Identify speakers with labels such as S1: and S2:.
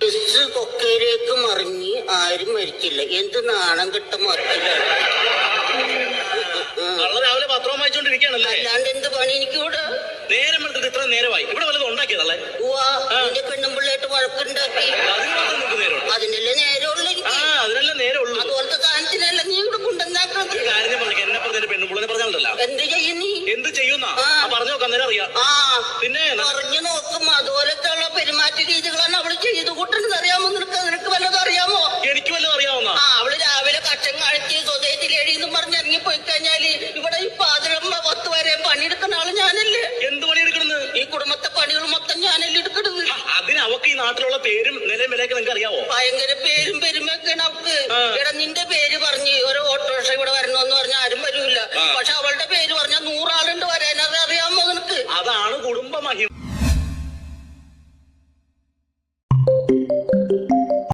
S1: Bus കൊക്കയിലേക്ക് മറിഞ്ഞ് ആരും മരിച്ചില്ല. എന്ത് നാണം കെട്ട
S2: കള്ള രാവിലെ പത്രം വായിച്ചോണ്ടിരിക്കുകയാണല്ലേ?
S1: അല്ലാണ്ട് എന്ത് പണി എനിക്കൂടെ
S2: നേരം എടുത്തിട്ട് ഇത്ര നേരമായി. ഇവിടെ വല്ലതും ഉണ്ടാക്കിയതല്ലേ
S1: എന്റെ പെണ്ണുമ്പിള്ളേട്ട് വഴക്കുണ്ടാക്കി. അതിനല്ലേ നേരമുള്ളൂ
S2: അതിനല്ലേ നേരമുള്ളൂ.
S1: അതുപോലത്തെ സാധനത്തിനല്ല നീ ഇവിടെ കൊണ്ടുവന്നാക്കുന്നത്
S2: കാര്യം പറഞ്ഞു എന്നെ പറഞ്ഞ പെണ്ണുപിള്ളനെ പറഞ്ഞാലല്ല
S1: എന്ത് ചെയ്യും നീ?
S2: എന്ത് ചെയ്യുന്ന. പറഞ്ഞു നോക്കാൻ നേരം അറിയാം. പിന്നെ
S1: പറഞ്ഞു നോക്കും. അതുപോലത്തെ ഉള്ള പെരുമാറ്റ ഞാനല്ലേ എടുക്കണത്?
S2: അതിന് അവക്ക് ഈ നാട്ടിലുള്ള പേരും നിലയും വിലയൊക്കെ നിങ്ങൾക്ക് അറിയാവോ?
S1: ഭയങ്കര പേരും പെരുമൊക്കെയാണ് അവക്ക്. എടാ നിന്റെ പേര് പറഞ്ഞ് ഒരു ഓട്ടോറിക്ഷ ഇവിടെ വരണോ എന്ന് പറഞ്ഞാൽ ആരും വരൂല. പക്ഷെ അവളുടെ പേര് പറഞ്ഞാൽ നൂറാളുണ്ട് വരാനത് അറിയാമോ നിനക്ക്?
S2: അതാണ് കുടുംബ